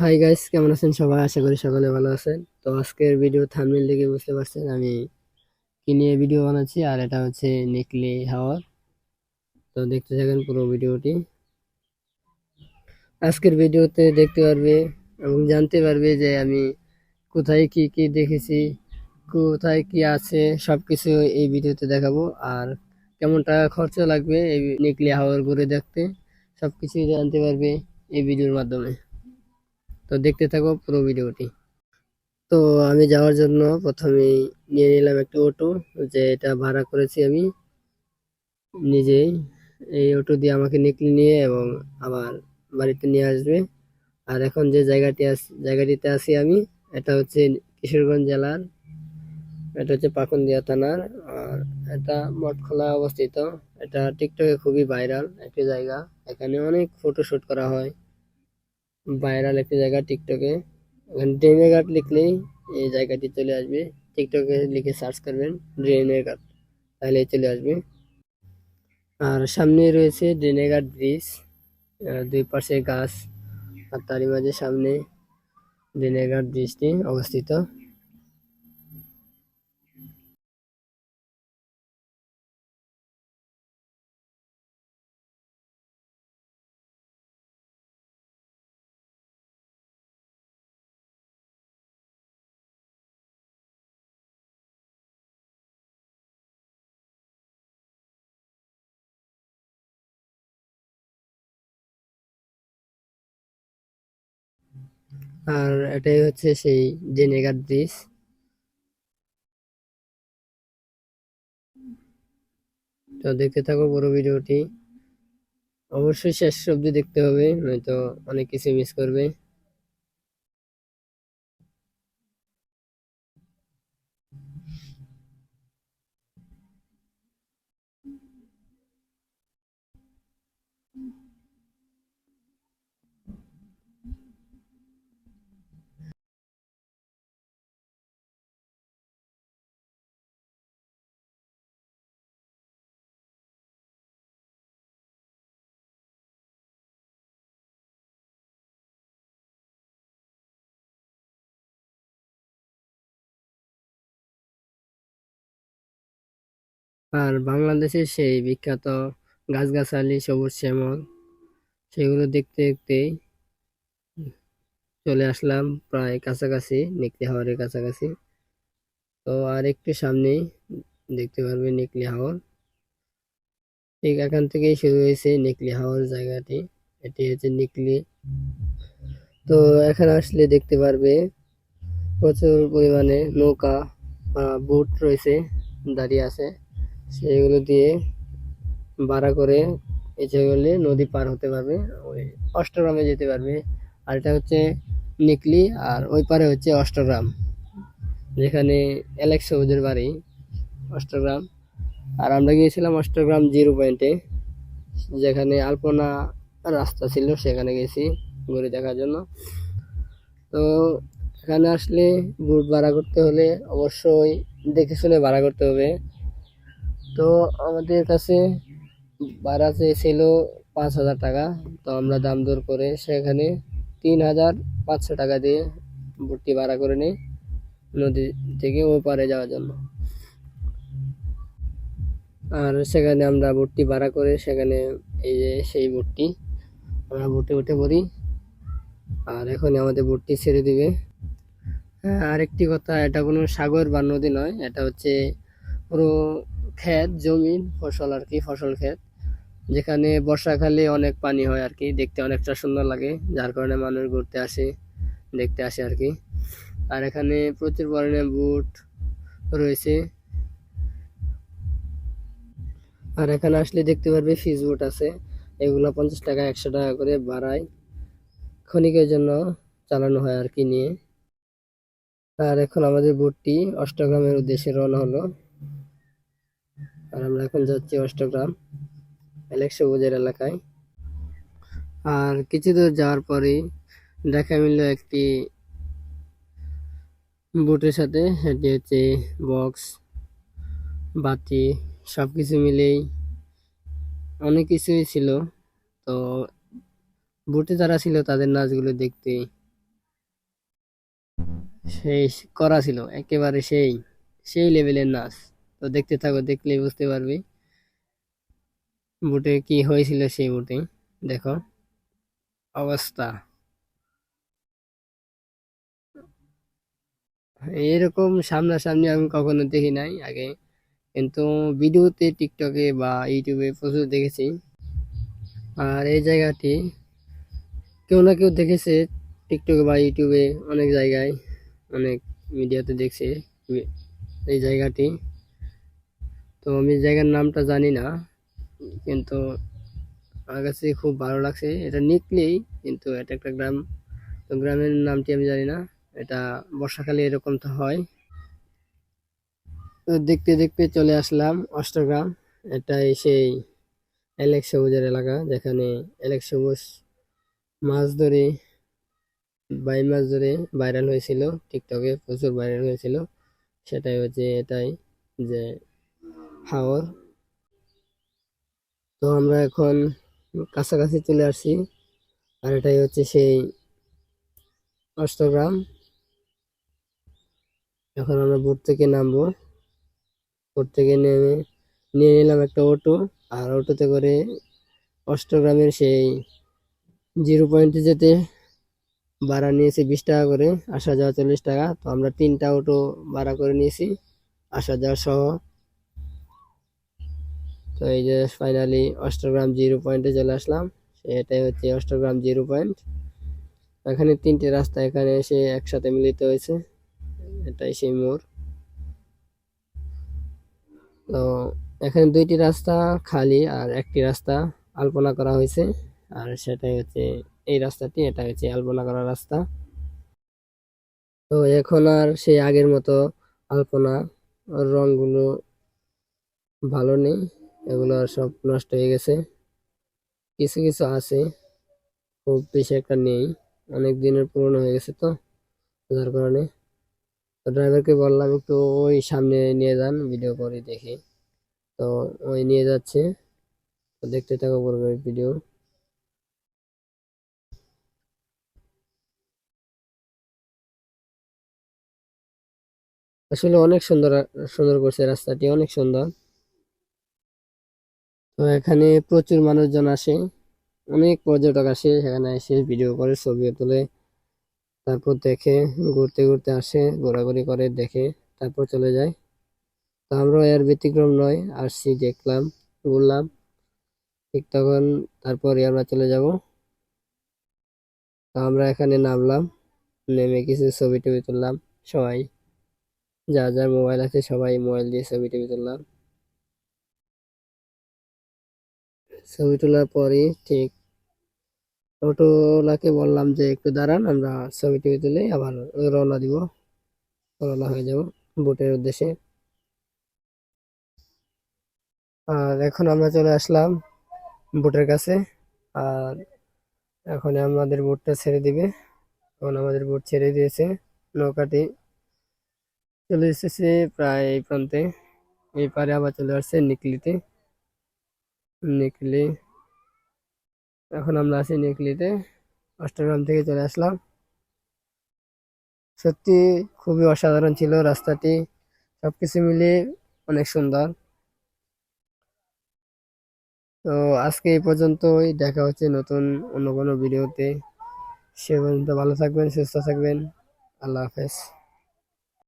Hi guys কেমন আছেন সবাই? আশা করি সকলে ভালো আছেন। তো আজকের ভিডিও থাম্বনেল দেখে বুঝতে পারছেন আমি কি নিয়ে ভিডিও বানাচ্ছি, আর এটা হচ্ছে নেকলি হাওয়ার তো দেখতে থাকেন পুরো ভিডিওটি আজকের ভিডিওতে দেখতে পারবে এবং জানতে পারবে যে আমি কোথায় কি কি দেখেছি, কোথায় কি আছে, সবকিছু এই ভিডিওতে দেখাবো। আর কেমন টাকা খরচা লাগবে এই নেকলি হাওয়ার ঘুরে দেখতে, সবকিছুই জানতে পারবে এই ভিডিওর মাধ্যমে। তো দেখতে থাকো পুরো ভিডিওটি। তো আমি যাওয়ার জন্য প্রথমেই নিয়ে নিলাম একটা অটো, যে এটা ভাড়া করেছি আমি নিজেই। এই অটো দিয়ে আমাকে নিকলি নিয়ে এবং আবার বাড়িতে নিয়ে আসবে। আর এখন যে জায়গাটি জায়গাটিতে আছি আমি, এটা হচ্ছে কিশোরগঞ্জ জেলার, এটা হচ্ছে পাকুন্দিয়া থানার, আর এটা মঠখোলা অবস্থিত। এটা টিকটকে খুবই ভাইরাল একটি জায়গা। এখানে অনেক ফটোশুট করা হয়। ভাইরাল একটি জায়গা টিকটকে ড্রেনের ঘাট লিখলেই এই জায়গাটি চলে আসবে। টিকটকে লিখে সার্চ করবেন ড্রেনের ঘাট, তাহলে চলে আসবে। আর সামনে রয়েছে ড্রেনের ঘাট ব্রিজ দুই পাশে গাছ, আর তারই মাঝে সামনে ড্রেনের ঘাট ব্রিজটি অবস্থিত। আর এটাই হচ্ছে সেই জেনেগার ব্রিজ তো দেখতে থাকো পুরো ভিডিওটি। অবশ্যই শেষ অবধি দেখতে হবে, নয়তো অনেক কিছু মিস করবে। আর বাংলাদেশের সেই বিখ্যাত গাছগাছালি সবুজ শ্যামল, সেগুলো দেখতে দেখতেই চলে আসলাম প্রায় কাছাকাছি নেকলি হাওয়ারের কাছাকাছি। তো আর একটু সামনেই দেখতে পারবে নেকলি হাওর। ঠিক এখান থেকেই শুরু হয়েছে নেকলি হাওয়ার জায়গাটি। এটি হচ্ছে নিকলি তো এখানে আসলে দেখতে পারবে প্রচুর পরিমাণে নৌকা বোট রয়েছে, দাঁড়িয়ে আছে। সেগুলো দিয়ে ভাড়া করে ইচ্ছে করলে নদী পার হতে পারবে, ওই অষ্টগ্রামে যেতে পারবে। আর এটা হচ্ছে নিকলি, আর ওই পারে হচ্ছে অষ্টগ্রাম, যেখানে অ্যালেক্স সবুজের বাড়ি, অষ্টগ্রাম। আর আমরা গিয়েছিলাম অষ্টগ্রাম জিরো পয়েন্টে যেখানে আলপনা রাস্তা ছিল, সেখানে গেছি ঘুরে দেখার জন্য। তো এখানে আসলে বুট ভাড়া করতে হলে অবশ্যই দেখে শুনে ভাড়া করতে হবে। তো আমাদের কাছে ভাড়া চেয়েছিল পাঁচ হাজার টাকা। তো আমরা দাম দর করে সেখানে তিন হাজার পাঁচশো টাকা দিয়ে বুটটি ভাড়া করে নিই নদী থেকে ও পারে যাওয়ার জন্য। আর সেখানে আমরা বুটটি ভাড়া করে সেখানে এই যে সেই বুটটি আমরা বুটে উঠে পড়ি। আর এখন আমাদের বুটটি ছেড়ে দিবে। আরেকটি কথা, এটা কোনো সাগর বা নদী নয়, এটা হচ্ছে পুরো ক্ষেত, জমি, ফসল আর কি, ফসল ক্ষেত। যেখানে বর্ষাকালে অনেক পানি হয় আর কি, দেখতে অনেকটা সুন্দর লাগে। যার কারণে মানুষ ঘুরতে আসে, দেখতে আসে আর কি। আর এখানে প্রচুর পরিমাণে বুট রয়েছে। আর এখানে আসলে দেখতে পারবে ফিজ বুট আছে। এগুলো পঞ্চাশ টাকা, একশো টাকা করে বাড়ায় ক্ষণিকের জন্য চালানো হয় আর কি নিয়ে। আর এখন আমাদের বুটটি অষ্টগ্রামের উদ্দেশ্যে রওনা হলো। আর আমরা এখন যাচ্ছি অষ্টগ্রাম অ্যালেক্স সবুজের এলাকায়। আর কিছু দূর যাওয়ার পরে দেখা মিলল একটি বুটের সাথে। সেটি হচ্ছে বক্স, বাতি সব কিছু মিলেই অনেক কিছুই ছিল। তো বুটে যারা ছিল তাদের নাচগুলো দেখতে সেই করা ছিল, একেবারে সেই সেই লেভেলের নাচ। তো দেখতে থাকো, দেখলেই বুঝতে পারবে। বুটে কি হয়েছিল সেই বুটে দেখো, অবস্থা। এরকম সামনাসামনি আমি কখনো দেখি নাই আগে, কিন্তু ভিডিওতে টিকটকে বা ইউটিউবে প্রচুর দেখেছি। আর এই জায়গাটি কেউ না কেউ দেখেছে, টিকটকে বা ইউটিউবে অনেক জায়গায়, অনেক মিডিয়াতে দেখছে এই জায়গাটি। তো আমি জায়গার নামটা জানি না, কিন্তু আমার কাছে খুব ভালো লাগছে। এটা নিকলেই কিন্তু এটা একটা গ্রাম। তো গ্রামের নামটি আমি জানি না, এটা বর্ষাকালে এরকম তো হয়। তো দেখতে দেখতে চলে আসলাম অষ্টগ্রাম। এটাই সেই এলেক সবুজের এলাকা, যেখানে এলেক সবুজ মাছ ধরে, বাই মাছ ধরে ভাইরাল হয়েছিল। টিকটকে প্রচুর ভাইরাল হয়েছিল। সেটাই হচ্ছে এটাই যে হাওর তো আমরা এখন কাছাকাছি চলে আসছি, আর এটাই হচ্ছে সেই অষ্টগ্রাম। এখন আমরা বোট থেকে নামবো। বোট থেকে নেমে, নিয়ে নিলাম একটা অটো, আর অটোতে করে অষ্টগ্রামের সেই জিরো পয়েন্টে যেতে ভাড়া নিয়েছি বিশ টাকা করে, আসা যাওয়া চল্লিশ টাকা। তো আমরা তিনটা অটো ভাড়া করে নিয়েছি, আসা যাওয়া সহ। তো এই যে ফাইনালি অষ্টগ্রাম জিরো পয়েন্টে চলে আসলাম। এটাই হচ্ছে অষ্টগ্রাম জিরো পয়েন্ট এখানে তিনটে রাস্তা এখানে এসে একসাথে মিলিত হয়েছে। এটাই সেই মোড়। তো এখানে দুইটি রাস্তা খালি আর একটি রাস্তা আলপনা করা হয়েছে। আর সেটাই হচ্ছে এই রাস্তাটি, এটা হচ্ছে আলপনা করা রাস্তা। তো এখন আর সেই আগের মতো আলপনা রংগুলো ভালো নেই। এগুলো সব নষ্ট হয়ে গেছে। কিছু কিছু আছে, খুব বেশি একটা নেই। অনেক দিনের পুরনো হয়ে গেছে তো, যার কারণে। তো ড্রাইভারকে বললাম একটু ওই সামনে নিয়ে যান ভিডিও করে দেখি। তো ওই নিয়ে যাচ্ছে। তো দেখতে থাকো পড়বে ভিডিও আসলে অনেক সুন্দর সুন্দর করছে রাস্তাটি, অনেক সুন্দর। তো এখানে প্রচুর মানুষজন আসে। অনেক পর্যটক আসে, সেখানে এসে ভিডিও করে, ছবি তোলে, তারপর দেখে, ঘুরতে ঘুরতে আসে, ঘোরাঘুরি করে, দেখে, তারপর চলে যায়। তো আমরা এর ব্যতিক্রম নয়, আসছি, দেখলাম, ঘুরলাম, ঠিক তখন তারপরে আমরা চলে যাব। তো আমরা এখানে নামলাম, নেমে কিছু ছবি টবি তুললাম, সবাই, যার যার মোবাইল আছে সবাই মোবাইল দিয়ে ছবি টবি তুললাম। ছবি তোলার পরই ঠিক অটোওয়ালাকে বললাম যে, একটু দাঁড়ান, আমরা ছবি টবি তুলে আবার রওনা দিব। রওনা হয়ে যাব বোটের উদ্দেশ্যে। আর এখন আমরা চলে আসলাম বোটের কাছে। আর এখন আমাদের বোটটা ছেড়ে দিবে। এখন আমাদের বোট ছেড়ে দিয়েছে নৌকাটি। চলে এসেছে প্রায় এই প্রান্তে। এই পারে আবার চলে আসছে নিকলিতে। নিকলি। এখন আমরা আছি নিকলিতে। অষ্টগ্রাম থেকে চলে আসলাম। সত্যি খুবই অসাধারণ ছিল রাস্তাটি। সবকিছু মিলিয়ে অনেক সুন্দর। তো আজকে এই পর্যন্তই। দেখা হচ্ছে নতুন অন্য কোনো ভিডিওতে। সে পর্যন্ত ভালো থাকবেন, সুস্থ থাকবেন। আল্লাহ হাফেজ।